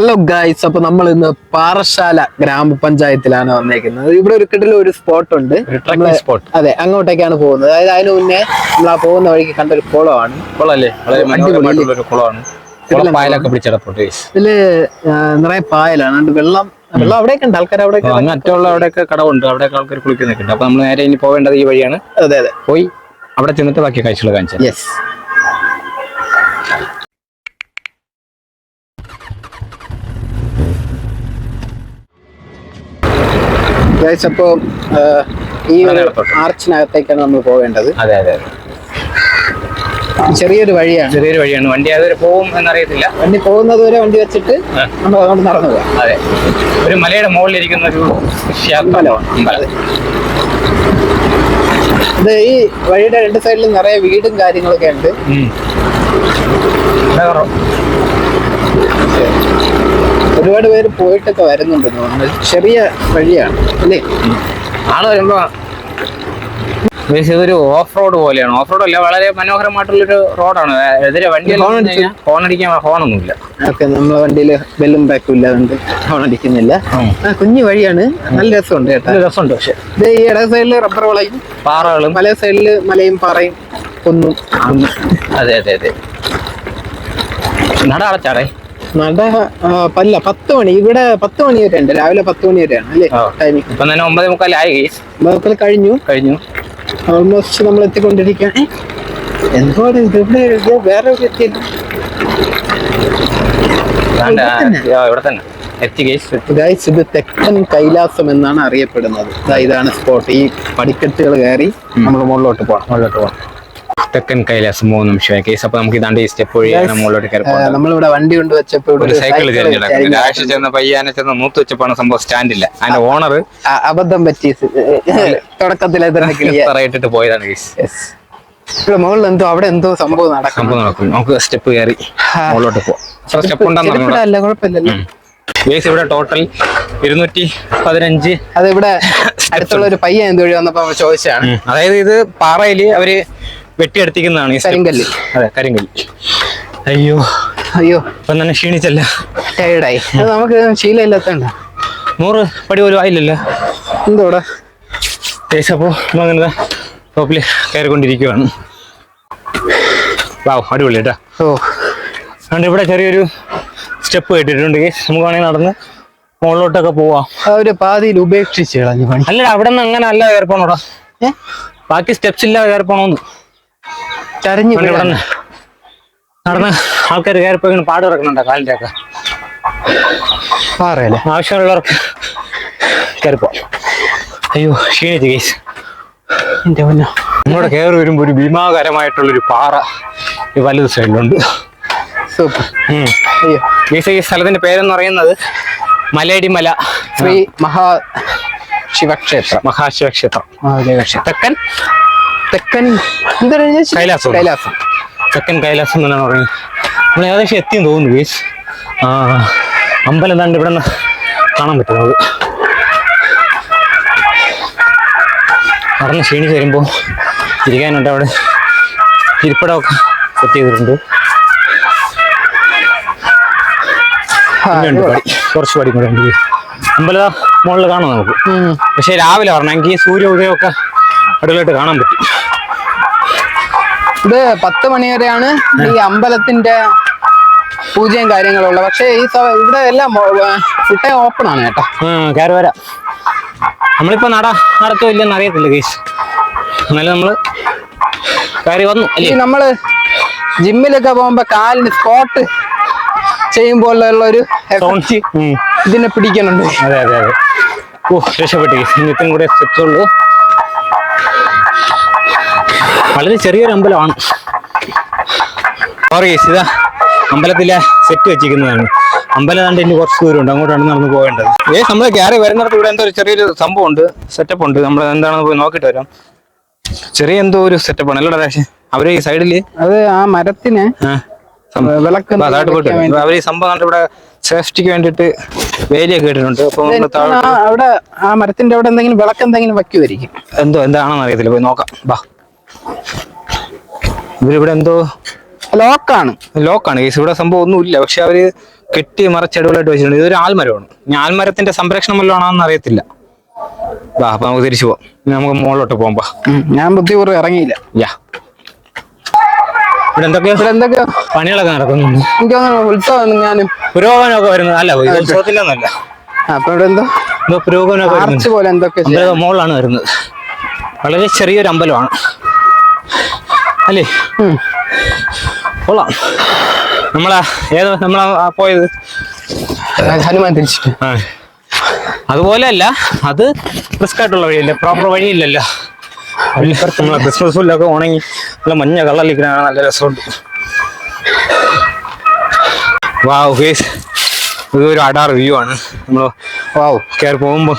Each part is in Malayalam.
ഹലോ ഗായ്സ് അപ്പൊ നമ്മൾ ഇന്ന് പാറശാല ഗ്രാമപഞ്ചായത്തിലാണ് വന്നേക്കുന്നത്. ഇവിടെ ഒരു കിടലിൽ ഒരു സ്പോട്ട് ഉണ്ട് സ്പോട്ട് അതെ അങ്ങോട്ടേക്കാണ് പോകുന്നത്. അതായത് അതിന് മുന്നേ നമ്മൾ ആ പോകുന്ന വഴിക്ക് കണ്ട ഒരു കുളമാണ്. കുളമല്ലേ ഇതിൽ നിറയെ പായലാണ്. അതുകൊണ്ട് വെള്ളം വെള്ളം അവിടെയൊക്കെ ഉണ്ട്. ആൾക്കാർ അവിടെ അറ്റമുള്ള അവിടെയൊക്കെ കടവുണ്ട്. അവിടെയൊക്കെ ആൾക്കാർ കുളിക്കുന്നൊക്കെ ഉണ്ട്. അപ്പൊ നമ്മൾ നേരെ ഇനി പോവേണ്ടത് ഈ വഴിയാണ്. അതെ അതെ. പോയി അവിടെ ചെന്നിട്ട് ബാക്കി കാഴ്ചകൾ കാണിച്ചു യെസ് ഗൈസ് അപ്പോ ഈ ഒരു ആർച്ചിനകത്തേക്കാണ് നമ്മൾ പോകേണ്ടത് അതെ അതെ ചെറിയൊരു വഴിയാണ്. ചെറിയൊരു വഴിയാണ്. വണ്ടി അതുവരെ പോകും എന്നറിയത്തില്ല. വണ്ടി പോകുന്നത് വരെ വണ്ടി വെച്ചിട്ട് നമ്മൾ അതുകൊണ്ട് നടന്നു പോകാം അതെ. ഒരു മലയുടെ മുകളിലിരിക്കുന്ന ഒരു ക്ഷേത്രമാണ് അതെ ഇത് ഈ വഴിയുടെ രണ്ട് സൈഡിലും നിറയെ വീടും കാര്യങ്ങളൊക്കെ ഉണ്ട്. ഒരുപാട് പേര് പോയിട്ടൊക്കെ വരുന്നുണ്ട് തോന്നുന്നു. ചെറിയ വഴിയാണ് അല്ലേ? ആൾ വരുമ്പോ ഇതൊരു ഓഫ് റോഡ് പോലെയാണ്. ഓഫ് റോഡ് അല്ല വളരെ മനോഹരമായിട്ടുള്ളൊരു റോഡാണ്. എതിരെ വണ്ടി. ഹോൺ അടിക്കാൻ ഹോണൊന്നുമില്ല ഓക്കെ നമ്മളെ വണ്ടിയിൽ ബെല്ലും ബാക്കും ഇല്ല ഹോൺ അടിക്കുന്നില്ല. കുഞ്ഞു വഴിയാണ്. നല്ല രസമുണ്ട് കേട്ടോ. നല്ല രസമുണ്ട് പക്ഷെ. ഇത് ഈ ഇട സൈഡിൽ റബ്ബർ വളയും. പാറകളും. പല സൈഡിൽ മലയും പാറയും. കുന്നും. അതെ അതെ അതെ. നട അടച്ചാടേ? നട പല്ല പത്ത് മണി ഇവിടെ പത്ത് മണി വരെ ഉണ്ട്. രാവിലെ പത്ത് മണി വരെയാണ് അല്ലേ. ടൈമിംഗ് ഇപ്പൊ തന്നെ ഒമ്പത് മുക്കാലായി ഒമ്പത് മുക്കാൽ കഴിഞ്ഞു. കഴിഞ്ഞു. ഓൾമോസ്റ്റ് നമ്മൾ എത്തിക്കൊണ്ടിരിക്കുകയാണ്. എന്തുകൊണ്ട് ഇവിടെ വേറെ ഇവിടെ തന്നെ? ഗൈസ് ഇത് തെക്കൻ കൈലാസം എന്നാണ് അറിയപ്പെടുന്നത്. ഇതാണ് സ്പോട്ട് ഈ പടിക്കെട്ടുകൾ കയറി നമ്മൾ മുകളിലോട്ട് പോകാം മുകളിലോട്ട് പോകാം തെക്കൻ കൈലാസം മൂന്ന് നിമിഷം കേസ് അപ്പൊ നമുക്ക് ഇതാണ്ട് ഈ സ്റ്റെപ്പ് വഴി മുകളിലോട്ട് കയറി നമ്മളിവിടെ വണ്ടി കൊണ്ട് വെച്ചപ്പോ ഒരു സൈക്കിൾ തിരഞ്ഞെടുക്കും രാശി ചെന്ന പയ്യാനെ ചെന്ന് മൂത്ത് വെച്ചപ്പോഴാണ് സംഭവം സ്റ്റാൻഡില്ല അതിന്റെ ഓണർ അബദ്ധം പറ്റി. തുടക്കത്തിലെ തന്നെ തറയിട്ടിട്ട് പോയതാണ് കേസ് മുകളിൽ എന്തോ അവിടെ എന്തോ സംഭവം നടക്കും നടക്കും. നമുക്ക് സ്റ്റെപ്പ് കയറി മുകളിലോട്ട് പോവാം. സ്റ്റെപ്പ് ഉണ്ടെന്ന് കുഴപ്പമില്ലല്ലോ. ഗൈസ് ഇവിടെ ടോട്ടൽ ഇരുന്നൂറ്റി പതിനഞ്ച് അത് ഇവിടെ അടുത്തുള്ള ഒരു പയ്യ എന്ത് വഴി വന്നപ്പോ ചോദിച്ചാണ് അതായത് ഇത് പാറയിൽ അവർ വെട്ടിയെടുത്തിക്കുന്നതാണ് ഈ. കരിങ്കല്ല്. അതെ കരിങ്കല്ല്. അയ്യോ. അയ്യോ. ഇപ്പം തന്നെ ക്ഷീണിച്ചല്ല. ടയർഡായി അത് നമുക്ക് ശീലമില്ലാത്തണ്ട. നൂറ് പടി പോലും ആയില്ലല്ലോ. എന്തോടാ? അപ്പോൾ അങ്ങനെ ടോപ്പിൽ കയറിക്കൊണ്ടിരിക്കുവാണ്. വാവ് അടിപൊളി കേട്ടോ. ഓ. അതുകൊണ്ട് ഇവിടെ ചെറിയൊരു സ്റ്റെപ്പ് കേട്ടിട്ടുണ്ട്. ഗൈസ് നമുക്ക് വേണമെങ്കിൽ നടന്ന് മുകളിലോട്ടൊക്കെ പോവാം. അവർ പാതിയിൽ ഉപേക്ഷിച്ച് കളഞ്ഞു അല്ല അവിടെ നിന്ന് അങ്ങനെ അല്ല കയറിപ്പോണോടാ? ബാക്കി സ്റ്റെപ്സ് ഇല്ലാതെ കയറി പോണോന്ന് ചരിഞ്ഞു ഇവിടെ നടന്ന് ആൾക്കാർ കയറിപ്പോ ഇങ്ങനെ പാട് കിടക്കുന്നുണ്ടോ കാലിന്റെ ഒക്കെ പാറയല്ലേ? ആവശ്യമുള്ളവർക്ക് കയറിപ്പോ. അയ്യോ ക്ഷീണിച്ച് കേസ് എന്റെ പൊന്നോ. നമ്മുടെ കയറി വരുമ്പോൾ ഒരു ഭീമാകരമായിട്ടുള്ളൊരു പാറ ഈ വലത് സൈഡിലുണ്ട്. സൂപ്പർ. അയ്യോ. ഈ സ്ഥലത്തിന്റെ പേരെന്ന് പറയുന്നത് മലയടിമല. ശ്രീ മഹാ ശിവക്ഷേത്രം. മഹാശിവക്ഷേത്രം. തെക്കൻ തെക്കൻ കൈലാസം. കൈലാസം. തെക്കൻ കൈലാസം എന്നാണ് പറയുന്നത്. നമ്മൾ ഏകദേശം എത്തിയെന്ന് തോന്നുന്നു ബീച്ച് ആ അമ്പലം താണ്ട് ഇവിടെ നിന്ന് കാണാൻ പറ്റും. അത് നടന്ന് ക്ഷീണിച്ച് വരുമ്പോൾ ഇരിക്കാനുണ്ട് അവിടെ. ഇരിപ്പിടമൊക്കെ സെറ്റ് ചെയ്തിട്ടുണ്ട്. കുറച്ച് പടി കൂടെ ഉണ്ട് അമ്പലം മുകളിൽ കാണാം നമുക്ക്. പക്ഷെ രാവിലെ പറഞ്ഞെങ്കിൽ സൂര്യ ഉദയമൊക്കെ അടിപൊളിയായിട്ട് കാണാൻ പറ്റും. ഇത് പത്ത് മണി വരെയാണ് ഈ അമ്പലത്തിന്റെ പൂജയും കാര്യങ്ങളും ഉള്ളത്. പക്ഷേ ഈ ഇവിടെ എല്ലാം ഫുട്ടേ ഓപ്പൺ ആണ് കേട്ടോ. കയറി വരാം. നമ്മളിപ്പോ നട നടത്തോ ഇല്ലെന്ന് അറിയത്തില്ല കേസ് എന്നാലും നമ്മൾ കയറി വന്നു അല്ലെങ്കിൽ അല്ലേ നമ്മൾ ജിമ്മിലൊക്കെ പോകുമ്പോ കാലിന് സ്പോട്ട് ചെയ്യുമ്പോഴുള്ള ഒരു ഇതിനെ പിടിക്കുന്നുണ്ട്. അതെ അതെ അതെ. ഓ രക്ഷപ്പെട്ടു കേസ് ഇന്നിത്തും ഇത്രയും കൂടെ സ്റ്റെപ്സ് ഉള്ളൂ. വളരെ ചെറിയൊരു അമ്പലമാണ്. സോറി ഇതാ അമ്പലത്തിലെ സെറ്റ് വെച്ചിരിക്കുന്നതാണ്. അമ്പലം കണ്ട് ഇനി കുറച്ച് ദൂരമുണ്ട്. അങ്ങോട്ടാണ് നടന്ന് പോകേണ്ടത്. ഏ നമ്മൾ കയറി വരുന്നിടത്ത് ഇവിടെ എന്തോ ഒരു ചെറിയൊരു സംഭവം ഉണ്ട് സെറ്റപ്പ് ഉണ്ട്. നമ്മൾ എന്താണെന്ന് പോയി നോക്കിയിട്ട് വരാം. ചെറിയ എന്തോ ഒരു സെറ്റപ്പാണ് അല്ലടാ രാശി അവർ ഈ സൈഡിൽ അത് ആ മരത്തിന് വിളക്ക്. അവർ ഈ സംഭവം ഇവിടെ സേഫ്റ്റിക്ക് വേണ്ടിട്ട് വേലിയൊക്കെ ഇട്ടിട്ടുണ്ട്. അപ്പൊ അവിടെ ആ മരത്തിന്റെ അവിടെ എന്തെങ്കിലും വിളക്ക് എന്തെങ്കിലും വയ്ക്കുമായിരിക്കും എന്തോ എന്താണെന്ന് അറിയത്തില്ല. പോയി നോക്കാം. ബാ. ഇവരിവിടെ എന്തോ ലോക്കാണ്. ലോക്കാണ്. കേസ് ഇവിടെ സംഭവം ഒന്നുമില്ല. പക്ഷെ അവർ കെട്ടി മറച്ചടികളായിട്ട് വെച്ചിട്ടുണ്ട്. ഇതൊരു ആൽമരമാണ്. ഇനി ആൽമരത്തിന്റെ സംരക്ഷണം വല്ലതും ആണെന്ന് അറിയത്തില്ല. വാ അപ്പൊ നമുക്ക് തിരിച്ചു പോവാം. ഇനി നമുക്ക് മുകളിലോട്ട് പോകുമ്പോ ബാ ഞാൻ ബുദ്ധിപൂർവം ഇറങ്ങിയില്ല. യാ. ഇവിടെ എന്തൊക്കെയാ? ഇവിടെ എന്തൊക്കെയോ? പണികളൊക്കെ നടക്കുന്നു. എനിക്ക് തോന്നുന്നു ഉത്സവം ഞാനും. പുരോഗമനമൊക്കെ വരുന്നത്. അല്ല ഉത്സവത്തിലൊന്നല്ല അപ്പൊ ഇവിടെ എന്തോ? എന്തോ പുരോഗമനമൊക്കെ പോലെ എന്തൊക്കെ മുകളിലാണ് വരുന്നത്. വളരെ ചെറിയൊരു അമ്പലമാണ്. അല്ലേ. കൊള്ളാം. നമ്മളാ ഏതോ നമ്മളാ പോയത്? ഹനുമാൻ തിരിച്ചിട്ട്. ആ. അതുപോലെ അല്ല അത് റിസ്ക് ആയിട്ടുള്ള വഴിയല്ലേ പ്രോപ്പർ വഴിയില്ലല്ലോ. നമ്മളെ ക്രിസ്മസ് ഉണങ്ങി നല്ല മഞ്ഞ കള്ളലിക്കുന്ന നല്ല രസമുണ്ട്. വാവ് ഗേസ് ഒരു അടാർ വ്യൂ ആണ്. നമ്മൾ വാവ്. കയറി പോകുമ്പോൾ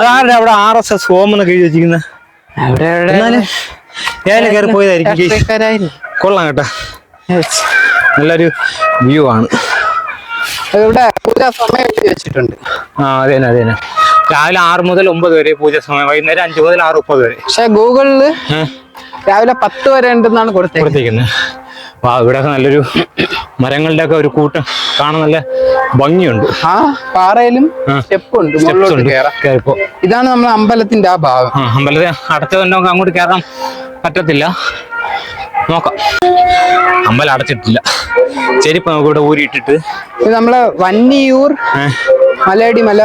അതാരുടെ അവിടെ ആർ എസ് എസ് ഹോം എന്നൊക്കെ എഴുതി വെച്ചിരിക്കുന്നത് കയറി പോയതായിരിക്കും. കൊള്ളാം കേട്ടാ. നല്ലൊരു വ്യൂ ആണ്. ഇവിടെ പൂജാ സമയം എഴുതി വെച്ചിട്ടുണ്ട്. ആ അതെ അതെ രാവിലെ ആറ് മുതൽ ഒമ്പത് വരെ പൂജ സമയം. വൈകുന്നേരം അഞ്ച് മുതൽ ആറ് മുപ്പത് വരെ. പക്ഷെ ഗൂഗിളിൽ രാവിലെ പത്ത് വരെ ഉണ്ടെന്നാണ് കൊടുത്തേക്കുന്നത്. കൊടുത്തേക്കുന്നത് വാ ഇവിടെ നല്ലൊരു മരങ്ങളുടെ ഒക്കെ ഒരു കൂട്ടം കാണാൻ നല്ല ഭംഗിയുണ്ട്. ആ പാറയിലും സ്റ്റെപ്പ് ഉണ്ട് കേറിപ്പോ. ഇതാണ് നമ്മുടെ അമ്പലത്തിന്റെ ആ ഭാഗം. അമ്പലത്തെ അടച്ചതുണ്ടോ അങ്ങോട്ട് കയറാൻ പറ്റത്തില്ല. നോക്കാം. അമ്പലം അടച്ചിട്ടില്ല. ചെരിപ്പ് നമുക്ക് ഇവിടെ ഊരിയിട്ടിട്ട്. ഇത് നമ്മളെ വന്നിയൂർ മലയടിമല മലയടി മല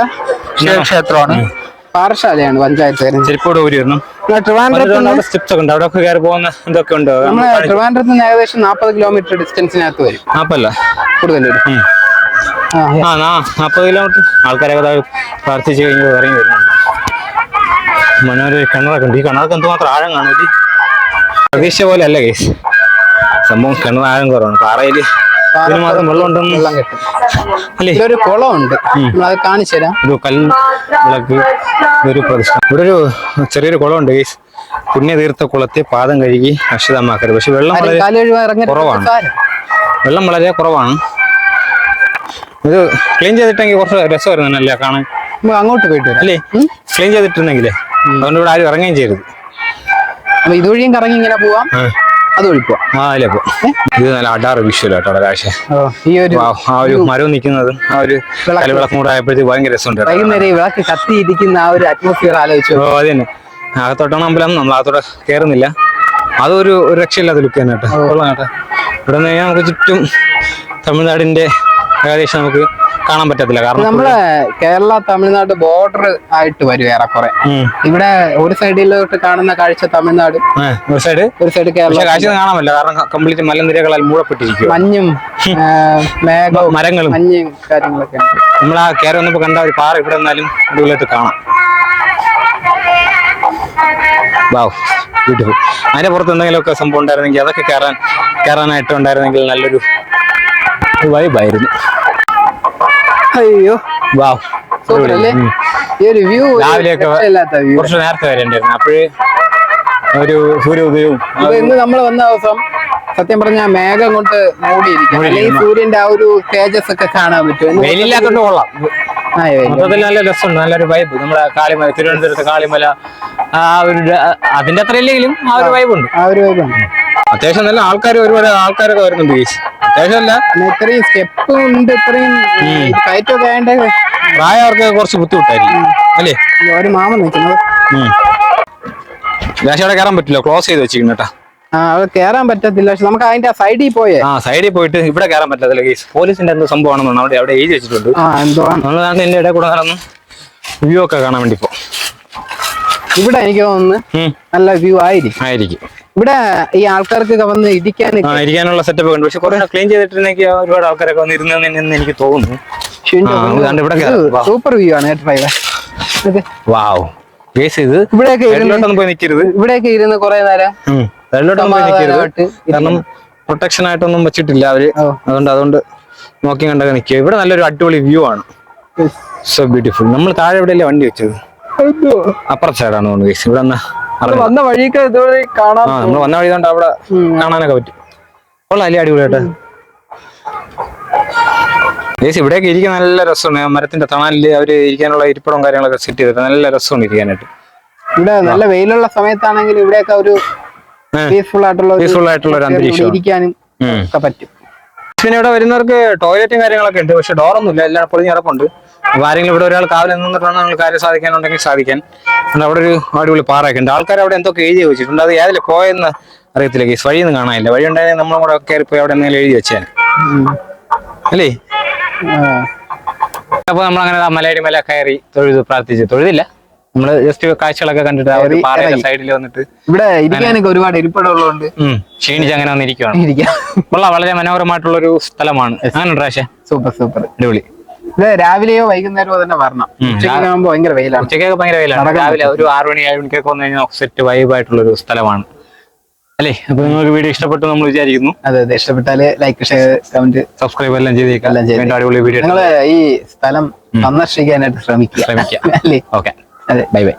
ശിവക്ഷേത്രമാണ് പാറശാലയാണ് പഞ്ചായത്ത് ചെരിപ്പോട് ട്രിവാൻഡ്രത്ത് നിന്ന് അവിടെ സ്റ്റെപ്സ് ഒക്കെ ഉണ്ട് അവിടെ ഒക്കെ കയറി പോകുന്ന എന്തൊക്കെ ഉണ്ട്? നമ്മളെ ട്രിവാൻഡ്രത്ത് നിന്ന് ഏകദേശം നാൽപ്പത് കിലോമീറ്റർ ഡിസ്റ്റൻസിനകത്ത് വരും. കൂടുതൽ വരും. ആ നാൽപ്പത് കിലോമീറ്റർ ആൾക്കാരൊക്കെ പ്രാർത്ഥിച്ചു കഴിഞ്ഞ് ഇറങ്ങി വരുന്നുണ്ട്. മനോഹര കിണറൊക്കെ ഉണ്ട്. ഈ കിണറൊക്കെ എന്തുമാത്രം ആഴം കാണും? പ്രതീക്ഷ പോലെ അല്ല കേസ് സംഭവം കിണർ ആഴം കുറവാണ്. പാറയിൽ ഇതിന് മാത്രം വെള്ളം ഉണ്ടെന്ന് വെള്ളം കിട്ടും. അല്ലേ? കുളമുണ്ട്. നമ്മളത് കാണിച്ചു തരാം. ഒരു കല്ല് വിളക്ക് ഒരു പ്രതിഷ്ഠ ഇവിടെ ഒരു ചെറിയൊരു കുളമുണ്ട് ഗൈസ് പുണ്യതീർത്ഥ കുളത്തെ പാദം കഴുകി അക്ഷിതമാക്കരുത്. പക്ഷെ വെള്ളം വളരെ കുറവാണ്. വെള്ളം വളരെ കുറവാണ്. ഇത് ക്ലീൻ ചെയ്തിട്ടെങ്കിൽ കുറച്ച് രസമായിരുന്നു അല്ലേ കാണാൻ? അങ്ങോട്ട് പോയിട്ട് അല്ലേ? ക്ലീൻ ചെയ്തിട്ടുണ്ടെങ്കിലേ അതുകൊണ്ട് ഇവിടെ ആരും ഇറങ്ങുകയും ചെയ്യരുത്. അപ്പൊ ഇതുവഴിയും കറങ്ങി ഇങ്ങനെ പോവാം. ആ അല്ലേ അപ്പൊ ഇത് നല്ല അടാറ് കേട്ടോ ഈ ഒരു ആ ഒരു മരം നിൽക്കുന്നതും ആ ഒരു കലവിളക്കം കൂടെ ആയപ്പോഴത്തേക്ക് ഭയങ്കര രസമുണ്ട്. വൈകുന്നേരം ആ ഒരു അറ്റ്മോസ്ഫിയർ ആലോചിച്ചു ഓ അത് തന്നെ. അകത്തോട്ടാണ് അമ്പലം നമ്മൾ അകത്തോടെ കയറുന്നില്ല അതൊരു ഒരു രക്ഷയില്ലാത്ത ലുക്ക് തന്നെ കേട്ടോ. കൊള്ളാം കേട്ടോ. ഇവിടെ നിന്ന് നമുക്ക് ചുറ്റും തമിഴ്നാടിന്റെ ഏകദേശം നമുക്ക് കാണാൻ പറ്റത്തില്ല. കാരണം നമ്മളെ കേരള തമിഴ്നാട് ബോർഡർ ആയിട്ട് വരും ഏറെക്കുറെ. ഇവിടെ ഒരു സൈഡിലോട്ട് കാണുന്ന കാഴ്ച തമിഴ്നാട് ഒരു സൈഡ്? ഒരു സൈഡ് കേരള കാഴ്ച കാണാൻ പറ്റില്ല. കാരണം കംപ്ലീറ്റ് മലനിരകളാൽ മൂടപ്പെട്ടിരിക്കും മഞ്ഞും മേഘവും മരങ്ങളും. മഞ്ഞും കാര്യങ്ങളൊക്കെ നമ്മൾ ആ കേരളം വന്നപ്പോ കണ്ട ഒരു പാറ ഇവിടെ നിന്നാലും അടിപൊളിയായിട്ട് കാണാം. വാവ് ബ്യൂട്ടിഫുൾ അതിന്റെ പുറത്ത് എന്തെങ്കിലുമൊക്കെ സംഭവം ഉണ്ടായിരുന്നെങ്കിൽ അതൊക്കെ കയറാൻ കയറാനായിട്ട് ഉണ്ടായിരുന്നെങ്കിൽ നല്ലൊരു വൈബായിരുന്നു അയ്യോ. വാവ് സൂപ്പർ അല്ലേ? ഈ ഒരു വ്യൂ രാവിലെയൊക്കെ വ്യൂ കുറച്ച് നേരത്തെ വരേണ്ടായിരുന്നു. അപ്പോഴേ ഒരു സൂര്യോദയവും അപ്പൊ ഇന്ന് നമ്മൾ വന്ന ദിവസം സത്യം പറഞ്ഞാൽ മേഘം കൊണ്ട് മൂടിയിരിക്കും അല്ലെങ്കിൽ സൂര്യന്റെ ആ ഒരു തേജസ് ഒക്കെ കാണാൻ പറ്റും വെയിലില്ലാത്തോണ്ട് കൊള്ളാം. മൊത്തത്തിൽ നല്ല രസമുണ്ട്. നല്ലൊരു വൈബ് നമ്മുടെ കാളിമല തിരുവനന്തപുരത്ത് കാളിമല. ആ ഒരു അതിന്റെ അത്ര ഇല്ലെങ്കിലും ആ ഒരു വൈബ് ഉണ്ട്. ആ ഒരു വൈബാണ് അത്യാവശ്യം നല്ല ആൾക്കാർ ഒരുപാട് ആൾക്കാരൊക്കെ വരുന്നുണ്ട് ഗീസ്. അത്യാവശ്യം അല്ല പിന്നെ ഇത്രയും സ്റ്റെപ്പ് ഉണ്ട് ഇത്രയും ഇത് കയറ്റമൊക്കെ ആയണ്ടേ പ്രായവർക്ക് കുറച്ച് ബുദ്ധിമുട്ടായിരിക്കും. അല്ലേ? ഒരു മാമൻ നിൽക്കുന്നത്. ദേശം അവിടെ കയറാൻ പറ്റില്ല. ക്ലോസ് ചെയ്ത് വെച്ചിരിക്കുന്നു കേട്ടാ. ആ അത് കേറാൻ പറ്റത്തില്ല. പക്ഷെ നമുക്ക് അതിന്റെ സൈഡിൽ പോയേ. ആ സൈഡിൽ പോയിട്ട് ഇവിടെ കയറാൻ പറ്റത്തില്ല. ഗീസ് പോലീസിന്റെ എന്തോ സംഭവമാണെന്നാണ് അവിടെ അവിടെ എഴുതി വെച്ചിട്ടുണ്ട്. ആ എന്തോ നാട്ടിൽ എന്റെ ഇടയിൽ കൂടെ നടന്ന് വ്യൂ ഒക്കെ കാണാൻ വേണ്ടി പോ ഇവിടെ എനിക്ക് തോന്നുന്നു നല്ല വ്യൂ ആയിരിക്കും. ആയിരിക്കും. ഇവിടെ ഈ ആൾക്കാർക്ക് വന്ന് ഇരിക്കാൻ ഇരിക്കാനുള്ള സെറ്റപ്പ് ഉണ്ട്. പക്ഷെ കുറെ ക്ലീൻ ചെയ്തിട്ടുണ്ടെങ്കിൽ ഒരുപാട് ആൾക്കാരൊക്കെ വന്ന് ഇരുന്നെന്ന് എനിക്ക് തോന്നുന്നു. സൂപ്പർ വ്യൂ ആണ് ഇത് വാവ്. ഗേസ് ഇത് ഇവിടെയൊക്കെ പോയി നിൽക്കരുത് ഇവിടെയൊക്കെ ഇരുന്ന് കുറെ നേരം പോയി നിൽക്കരുത് കാരണം പ്രൊട്ടക്ഷൻ ആയിട്ടൊന്നും വെച്ചിട്ടില്ല അവർ. അതുകൊണ്ട് അതുകൊണ്ട് നോക്കി കണ്ടൊക്കെ നിൽക്കുക. ഇവിടെ നല്ലൊരു അടിപൊളി വ്യൂ ആണ്. സോ ബ്യൂട്ടിഫുൾ നമ്മൾ താഴെ എവിടെയല്ലേ വണ്ടി വെച്ചത്? അപ്പുറ സൈഡാണ് തോന്നുന്നു ഇവിടെ നമ്മൾ വന്ന വഴിക്ക് ഇതുവഴി കാണാൻ നമ്മൾ വന്ന വഴി കൊണ്ട് അവിടെ കാണാനൊക്കെ പറ്റും. കൊള്ളാം അല്ലേ? അടിപൊളിയായിട്ട്. ഗേസ് ഇവിടെയൊക്കെ ഇരിക്കാൻ നല്ല രസമാണ് മരത്തിന്റെ തണലിൽ അവർ ഇരിക്കാനുള്ള ഇരിപ്പിടവും കാര്യങ്ങളൊക്കെ സെറ്റ് ചെയ്തിട്ട് നല്ല രസമാണ് ഇരിക്കാനായിട്ട്. ഇവിടെ നല്ല വെയിലുള്ള സമയത്താണെങ്കിൽ ഇവിടെയൊക്കെ ഒരു പീസ്ഫുൾ ആയിട്ടുള്ള പീസ്ഫുൾ ആയിട്ടുള്ള ഒരു ഇവിടെ അന്തരീക്ഷമാണ്. ഇരിക്കാനും ഒക്കെ പറ്റും. പിന്നെ ഇവിടെ വരുന്നവർക്ക് ടോയ്ലറ്റും കാര്യങ്ങളൊക്കെ ഉണ്ട്. പക്ഷെ ഡോറൊന്നും ഇല്ല എല്ലാം പൊളിഞ്ഞ് കിടപ്പുണ്ട് അപ്പൊ ആരെങ്കിലും ഇവിടെ ഒരാൾ കാവൽ നിന്നിട്ടാണ് നിങ്ങൾ കാര്യം സാധിക്കാനുണ്ടെങ്കിൽ സാധിക്കാൻ. അവിടെ ഒരു അടിപൊളി പാറയൊക്കെ ഉണ്ട്. ആൾക്കാർ അവിടെ എന്തൊക്കെ എഴുതി വെച്ചിട്ടുണ്ട്? അത് ഏതിൽ പോയെന്ന് അറിയത്തില്ല കേസ് വഴിയൊന്നും കാണാനില്ല. വഴി ഉണ്ടായാൽ നമ്മളും കൂടെ കയറി പോയി അവിടെ എന്തെങ്കിലും എഴുതി വെച്ചാൽ അല്ലേ? അപ്പൊ നമ്മൾ അങ്ങനെ മലയടി മല കയറി തൊഴുത് പ്രാർത്ഥിച്ച്. തൊഴുതില്ല. നമ്മൾ ജസ്റ്റ് കാഴ്ചകളൊക്കെ കണ്ടിട്ട് ആ ഒരു പാറയുടെ സൈഡിൽ വന്നിട്ട് ഇവിടെ ഇരിക്കാനൊക്കെ ഒരുപാട് ഇരിപ്പിടമുള്ളതുകൊണ്ട് ക്ഷീണിച്ച് അങ്ങനെ വന്നിരിക്കുകയാണ് വളരെ മനോഹരമായിട്ടുള്ള ഒരു സ്ഥലമാണ് അങ്ങനെ സൂപ്പർ സൂപ്പർ അടിപൊളി. ഇത് രാവിലെയോ വൈകുന്നേരമോ തന്നെ വരണം. ഉം. ഉച്ചയ്ക്ക് ആകുമ്പോ ഭയങ്കര വെയിലാണ്. ഉച്ചയ്ക്കൊക്കെ ഭയങ്കര വെയിലാണ്. രാവിലെ ഒരു ആറു മണി ഏഴ് മണിക്കൊക്കെ വന്നു കഴിഞ്ഞാൽ സെറ്റ് വൈബായിട്ടുള്ള ഒരു സ്ഥലമാണ്. അല്ലേ? അപ്പൊ നിങ്ങൾക്ക് വീഡിയോ ഇഷ്ടപ്പെട്ടു നമ്മൾ വിചാരിക്കുന്നു. അതെ അതെ. ഇഷ്ടപ്പെട്ടാൽ ലൈക്ക് ഷെയർ കമന്റ് സബ്സ്ക്രൈബ് എല്ലാം ചെയ്തേക്കാം. അടിപൊളി വീഡിയോ നിങ്ങൾ ഈ സ്ഥലം സന്ദർശിക്കാനായിട്ട് ശ്രമിക്കുക. ശ്രമിക്കാം അല്ലേ? ഓക്കെ അതെ ബൈ ബൈ